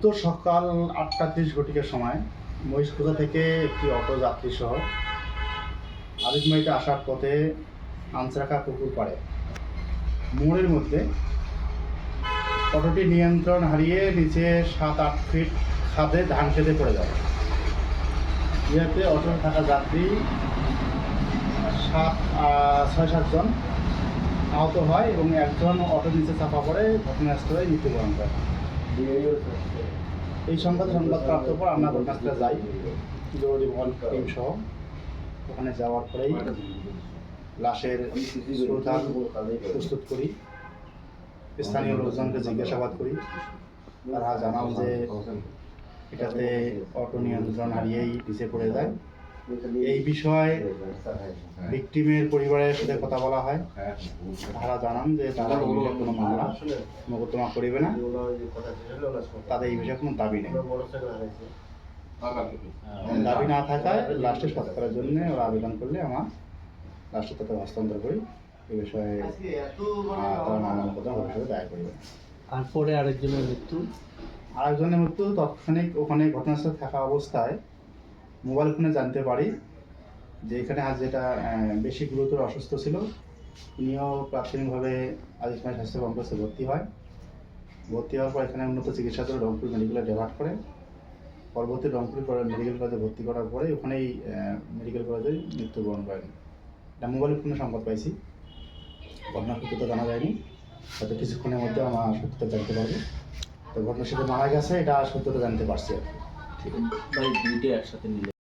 উত্তর সকাল আটটা ত্রিশ ঘটিকার সময় মহিষকুজা থেকে একটি অটো যাত্রী সহ আদিতমাইতে আসার পথে আনসরাখা পুকুর পাড়ে। মোড়ের মধ্যে অটোটি নিয়ন্ত্রণ হারিয়ে নিচে সাত, আট ফিট খাদে ধান খেতে পড়ে যায়। ইহাতে অটোতে থাকা যাত্রী সাত ছয় সাতজন আহত হয় এবং একজন অটো নিচে চাপা পড়ে ঘটনাস্থলে মৃত্যুবরণ করে। এই সংবাদ সংবাদ প্রাপ্ত পর আমরা ঘটনাস্থলে যাই। জরুরি মহল টিম সহ। ওখানে যাওয়ার পরেই লাশের শ্রদ্ধা প্রস্তুত করি। স্থানীয় লোকজনকে জিজ্ঞাসাবাদ করি। তারা জানান যে এটাতে অটো নিয়ন্ত্রণ হারিয়েই নিচে পড়ে যায়। এই বিষয়ে ভিকটিমের পরিবারের সাথে কথা বলা হয়। তারা জানান যে তারা এই বিষয়ে কোনো মামলা মোকদ্দমা করিবে না। তাদের এই বিষয়ে কোনো দাবি নেই। দাবি না থাকায় লাস্টে সৎকারের জন্য ওরা আবেদন করলে আমার লাস্টে তাদের হস্তান্তর করি। এই বিষয়ে তারা মামলা মোকদ্দমা ভবিষ্যতে দায়ের করবে। আর পরে আরেকজনের মৃত্যু? আরেকজনের মৃত্যু তৎক্ষণিক ওখানে ঘটনাস্থলে থাকা অবস্থায় মোবাইল ফোনে জানতে পারি যে এখানে আজ যেটা বেশি গুরুতর অসুস্থ ছিল উনিও প্রাথমিকভাবে আদিসমাই স্বাস্থ্য কমপ্লেক্সে ভর্তি হয়। ভর্তি হওয়ার পর এখানে উন্নত চিকিৎসা করে রংপুর মেডিকেলে ডেভার্ট করে। পরবর্তী রংপুর মেডিকেল কলেজে ভর্তি করার পরে ওখানেই মেডিকেল কলেজে মৃত্যুবরণ করেন। এটা মোবাইল ফোনে সংবাদ পাইছি। ঘটনার সত্যতা জানা যায়নি। হয়তো কিছুক্ষণের মধ্যে আমার সত্যতা জানতে পারব। তো ঘটনার সাথে মারা গেছে, এটা সত্যতা জানতে পারছি আর কি। ভাই দুইটা একসাথে নিলে